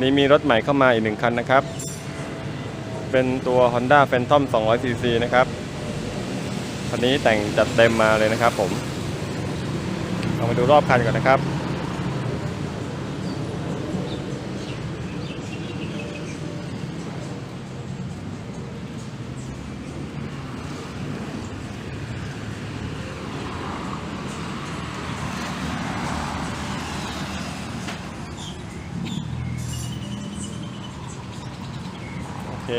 วันนี้มีรถใหม่เข้ามาอีกหนึ่งคันนะครับ เป็นตัว Honda Phantom 200cc นะครับ คันนี้แต่งจัดเต็มมาเลยนะครับผม เรามาดูรอบคันก่อนนะครับ เค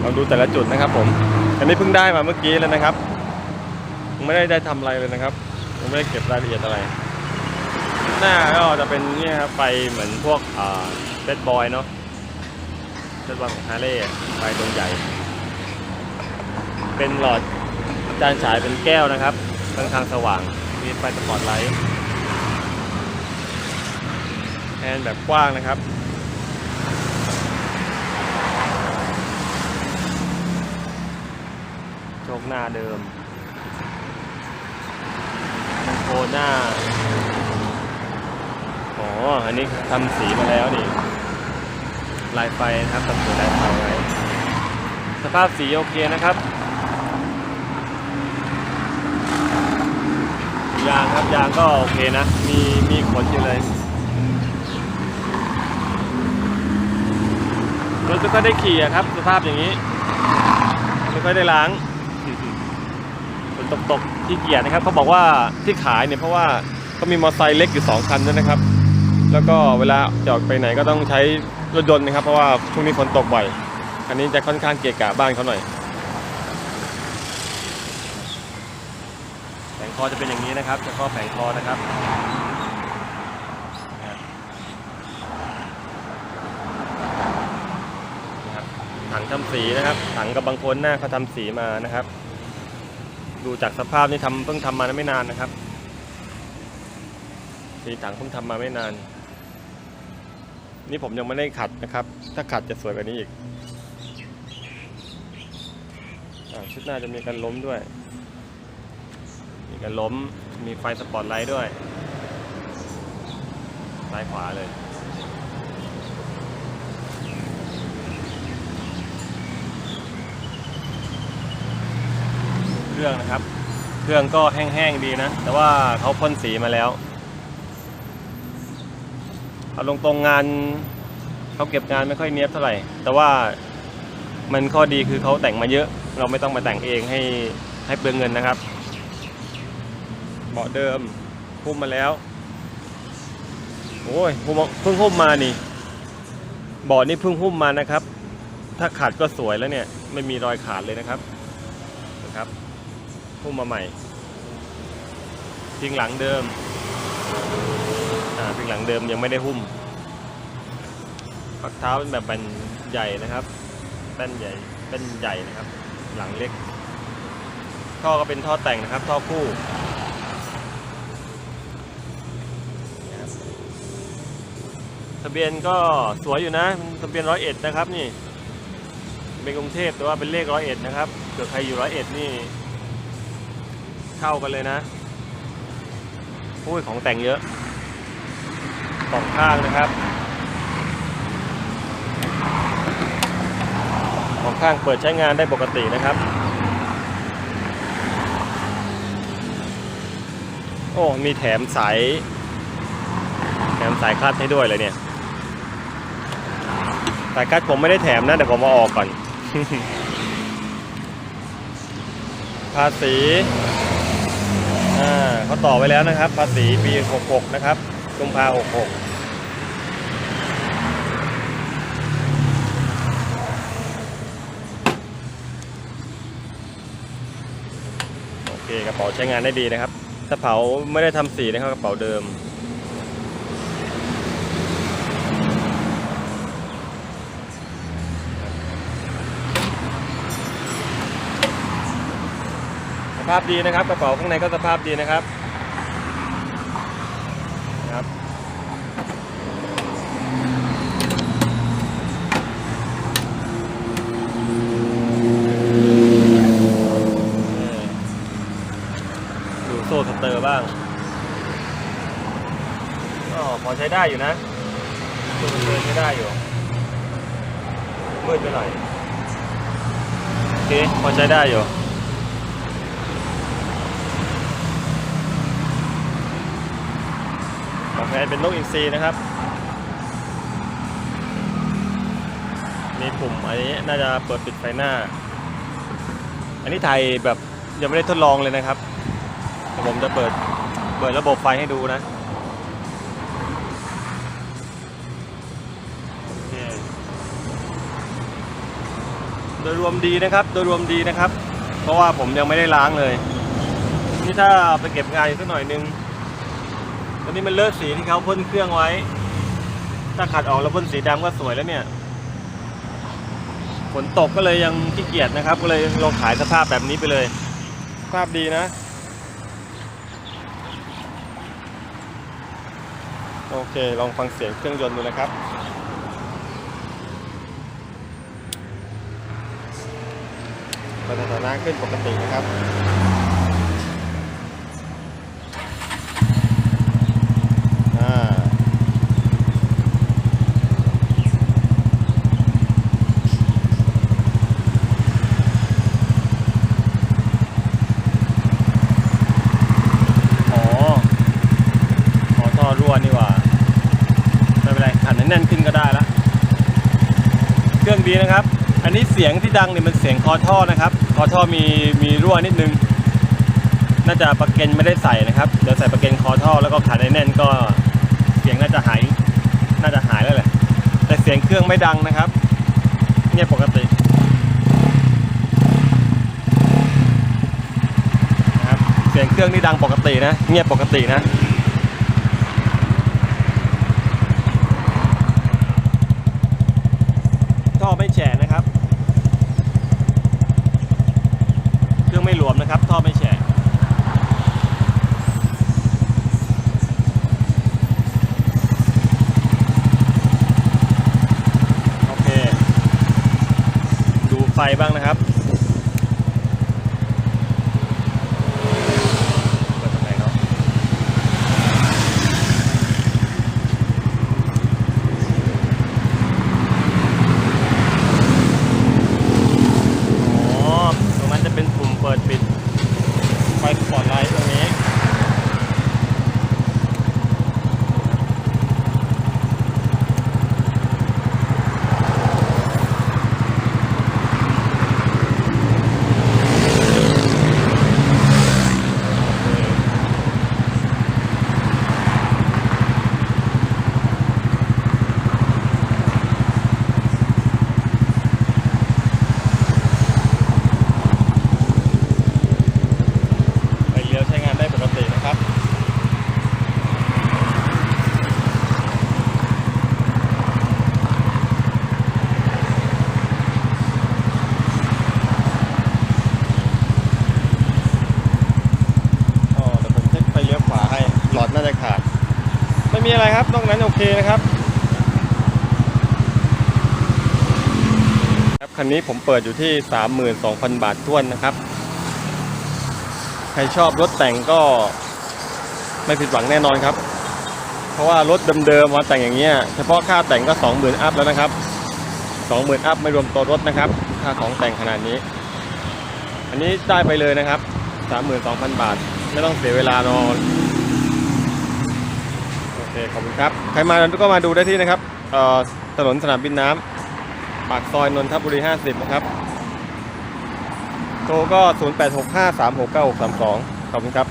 เราดูแต่ละจุดนะครับผม อันนี้เพิ่งได้มาเมื่อกี้แล้วนะครับยังไม่ได้ได้ทำอะไรเลยนะครับยังไม่ได้เก็บรายละเอียดอะไร หน้าก็จะเป็นเนี่ยครับไฟเหมือนพวกอ่าเบดบอยเนาะเบดบอยของฮาร์เลย์ไฟดวงใหญ่ เป็นหลอดจานฉายเป็นแก้วนะครับค่อนข้างสว่าง มีไฟสปอตไลท์แทนแบบกว้างนะครับ โชคห นาเดิมมันโคหน้าอ๋อ อันนี้ทำสีมาแล้วนี่ลายไฟนะครับทำสีลายไฟไว้สภาพสีโอเคนะครับยางครับยางก็โอเคนะ มีมีขนอยู่เลยรถไม่ค่อยได้ขี่อะครับ สภาพอย่างนี้ไม่ค่อยได้ล้าง นตกตกๆที่เกียจนะครับเขาบอกว่าที่ขายเนี่ยเพราะว่าเขามีมอเตอร์ไซค์เล็กอยู่ 2 คันด้วยนะครับ แล้วก็เวลาจะออกไปไหนก็ต้องใช้รถยนต์นะครับ เพราะว่าช่วงนี้ฝนตกบ่อยคันนี้จะค่อนข้างเกะกะบ้านเขาหน่อยแผงคอจะเป็นอย่างนี้นะครับเฉพาะแผงคอนะครับนะครับถังทำสีนะครับถังกับบางคนหน้าเขาทำสีมานะครับ ดูจากสภาพนี่ทำเพิ่งทำมาไม่นานนะครับสีถังเพิ่งทำมาไม่นาน นี่ผมยังไม่ได้ขัดนะครับ ถ้าขัดจะสวยกว่านี้อีกอชุดหน้าจะมีการล้มด้วย มีการล้ม มีไฟสปอตไลท์ด้วยซ้ายขวาเลย รื่องนะครับ เครื่องก็แห้งๆดีนะ แต่ว่าเขาพ่นสีมาแล้วเอาลงตรงงานเขาเก็บงานไม่ค่อยเนี้ยบเท่าไหร่ แต่ว่ามันข้อดีคือเขาแต่งมาเยอะ เราไม่ต้องมาแต่งเองให้ให้เปลืองเงินนะครับเบาะเดิมหุ้มมาแล้วโอ้ยหุ้มเพิ่งหุ้มมานี่เบาะนี่เพิ่งหุ้มมานะครับ ถ้าขาดก็สวยแล้วเนี่ย ไม่มีรอยขาดเลยนะครับนะครับ หุ้มมาใหม่พิงหลังเดิมอ่าพิงหลังเดิมยังไม่ได้หุ้มฝักเท้าเป็นแบบแบนใหญ่นะครับแป้นใหญ่เป็นใหญ่นะครับ หลังเล็ก ท่อก็เป็นท่อแต่งนะครับ ท่อคู่ทะเบียนก็สวยอยู่นะทะเบียนร้อยเอ็ดนะครับนี่เป็นกรุงเทพแต่ว่าเป็นเลขร้อยเอ็ดนะครับเผื่อใครอยู่ร้อยเอ็ดนี่ เข้ากันเลยนะอุ้ยของแต่งเยอะสองข้างนะครับสองข้างเปิดใช้งานได้ปกตินะครับโอ้มีแถมสายแถมสายคลัดให้ด้วยเลยเนี่ยสายคลัดผมไม่ได้แถมนะเดี๋ยวผมมาออกก่อนภาษี อ่าเขาต่อไว้แล้วนะครับ ภาษีปี 66 นะครับกุมภา66โอเคกระเป๋าใช้งานได้ดีนะครับถ้าเผาไม่ได้ทำสีนะครับกระเป๋าเดิม ภาพดีนะครับ กระเป๋าข้างในก็สภาพดีนะครับครับดูโซ่สเตอร์บ้างก็พอใช้ได้อยู่นะตัวมันเดินใช้ได้อยู่มืดไปหน่อยโอเคพอใช้ได้อยู่ ต่อไปเป็นนกอินทรีนะครับ มีปุ่มอันนี้น่าจะเปิดปิดไฟหน้า อันนี้ไทยแบบยังไม่ได้ทดลองเลยนะครับแต่ผมจะเปิดเปิดระบบไฟให้ดูนะโอเคโดยรวมดีนะครับ โดยรวมดีนะครับ เพราะว่าผมยังไม่ได้ล้างเลย นี่ถ้าไปเก็บงานอีกสักหน่อยนึง ตอนนี้มันเลิกสีที่เขาพ่นเครื่องไว้ ถ้าขัดออกแล้วพ่นสีดำก็สวยแล้วเนี่ยฝนตกก็เลยยังขี้เกียจนะครับ ก็เลยลองขายสภาพแบบนี้ไปเลยสภาพดีนะ โอเค ลองฟังเสียงเครื่องยนต์ดูนะครับสถานะขึ้นปกตินะครับ อ่า อ๋อขอท่อรั่วนี่หว่า ไม่เป็นไรขัน ให้แน่นขึ้นก็ได้ละเครื่องดีนะครับ อันนี้เสียงที่ดังเนี่ยมันเสียงคอท่อนะครับ คอท่อมีมีรั่วนิดนึง น่าจะประเก็นไม่ได้ใส่นะครับ เดี๋ยวใส่ประเก็นคอท่อแล้วก็ขันให้แน่นก็เสียงน่าจะหาย น่าจะหายแล้วแหละ แต่เสียงเครื่องไม่ดังนะครับ เงียบปกตินะครับ เสียงเครื่องนี่ดังปกตินะ เงียบปกตินะ ท่อไม่แฉะนะครับ เครื่องไม่หลวมนะ ครับท่อไม่แฉะโอเค ดูไฟบ้างนะครับเปิดตรงไหนเนาะอ๋อ ตรงนั้นจะเป็นปุ่มเปิดปิด ไฟสปอตไลท์ตรงนี้ ไฟเลี้ยวใช้งานได้ปกตินะครับ อ๋อเดี๋ยวผมเช็คไฟเลี้ยวขวาให้ หลอดน่าจะขาด ไม่มี อะไรครับนอกนั้นโอเคนะครับครับคันนี้ผมเปิดอยู่ที่ 32,000 บาทท้วนนะครับ ใครชอบรถแต่งก็ไม่ผิดหวังแน่นอนครับ เพราะว่ารถเดิมๆมาแต่งอย่างเงี้ยเฉพาะค่าแต่งก็ 20,000 อัพแล้วนะครับ 20,000 อัพไม่รวมตัวรถนะครับ ค่าของแต่งขนาดนี้ อันนี้ได้ไปเลยนะครับ 32,000 บาท ไม่ต้องเสียเวลานอนโอ เคขอบคุณครับ ใครมาก็มาดูได้ที่นะครับถนนสนามบินน้ำปากซอยนนทบุรี 50 นะครับโทรก็ 0865369632 ขอบคุณครับ